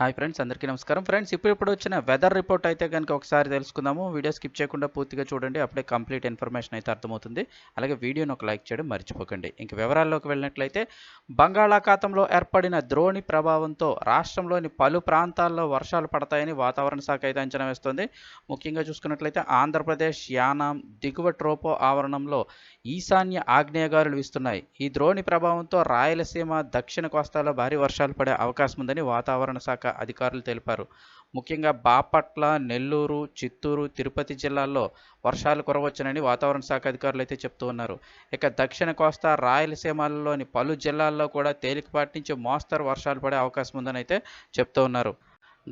Hi friends అందరికీ నమస్కారం. Friends ఇప్పుడు ఇప్పుడు వచ్చిన వెదర్ రిపోర్ట్ అయితే కనుక ఒకసారి తెలుసుకుందాము. వీడియో స్కిప్ చేయకుండా పూర్తిగా చూడండి అప్పుడే కంప్లీట్ ఇన్ఫర్మేషన్ అయితే అర్థమవుతుంది. అలాగే వీడియోని ఒక లైక్ చేయడం మర్చిపోకండి. ఇంక వివరాల్లోకి వెళ్ళినట్లయితే బంగాళాఖాతంలో ఏర్పడిన ద్రోణి ప్రభావంతో రాష్ట్రంలోని పలు ప్రాంతాల్లో వర్షాలు పడతాయని వాతావరణ శాఖ అయితే అంచనా వేస్తుంది. ముఖ్యంగా చూసుకున్నట్లయితే ఆంధ్రప్రదేశ్ యానాం దిగువ ట్రోపో ఆవరణంలో ఈశాన్య ఆగ్నేయగారులు వీస్తున్నాయి. ఈ ద్రోణి ప్రభావంతో రాయలసీమ దక్షిణ కోస్తాలో భారీ వర్షాలు పడే అవకాశం ఉందని వాతావరణ శాఖ అధికారులు తెలిపారు. ముఖ్యంగా బాపట్ల నెల్లూరు చిత్తూరు తిరుపతి జిల్లాల్లో వర్షాలు కురవచ్చునని వాతావరణ శాఖ అధికారులు అయితే చెప్తూ ఉన్నారు. ఇక దక్షిణ కోస్తా రాయలసీమలలోని పలు జిల్లాల్లో కూడా తేలికపాటి నుంచి మోస్తరు వర్షాలు పడే అవకాశం ఉందని అయితే చెప్తూ ఉన్నారు.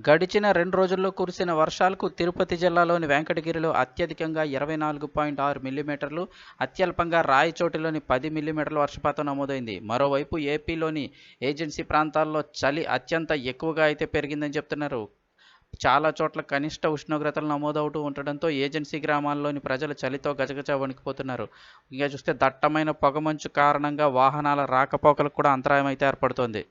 గడిచిన రెండు రోజుల్లో కురిసిన వర్షాలకు తిరుపతి జిల్లాలోని వెంకటగిరిలో అత్యధికంగా ఇరవై నాలుగు పాయింట్ ఆరు మిల్లీమీటర్లు అత్యల్పంగా రాయచోటిలోని పది మిల్లీమీటర్ల వర్షపాతం నమోదైంది. మరోవైపు ఏపీలోని ఏజెన్సీ ప్రాంతాల్లో చలి అత్యంత ఎక్కువగా అయితే పెరిగిందని చెప్తున్నారు. చాలా చోట్ల కనిష్ట ఉష్ణోగ్రతలు నమోదవుతూ ఉండడంతో ఏజెన్సీ గ్రామాల్లోని ప్రజలు చలితో గజగజ వణికిపోతున్నారు. ఇంకా చూస్తే దట్టమైన పొగమంచు కారణంగా వాహనాల రాకపోకలకు కూడా అంతరాయం అయితే ఏర్పడుతోంది.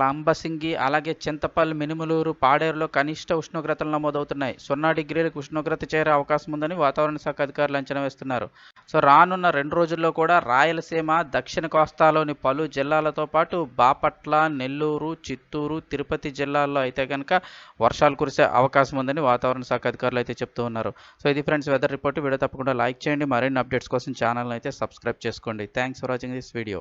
లంబసింగి అలాగే చింతపల్లి మినుములూరు పాడేరులో కనిష్ట ఉష్ణోగ్రతలు నమోదవుతున్నాయి. సున్నా డిగ్రీలకు ఉష్ణోగ్రత చేరే అవకాశం ఉందని వాతావరణ శాఖ అధికారులు అంచనా వేస్తున్నారు. సో రానున్న రెండు రోజుల్లో కూడా రాయలసీమ దక్షిణ కోస్తాలోని పలు జిల్లాలతో పాటు బాపట్ల నెల్లూరు చిత్తూరు తిరుపతి జిల్లాల్లో అయితే కనుక వర్షాలు కురిసే అవకాశం ఉందని వాతావరణ శాఖ అధికారులు అయితే చెప్తూ ఉన్నారు. సో ఇది ఫ్రెండ్స్ వెదర్ రిపోర్ట్. వీడియో తప్పకుండా లైక్ చేయండి. మరిన్ని అప్డేట్స్ కోసం ఛానల్ అయితే సబ్స్క్రైబ్ చేసుకోండి. Thanks for watching this video.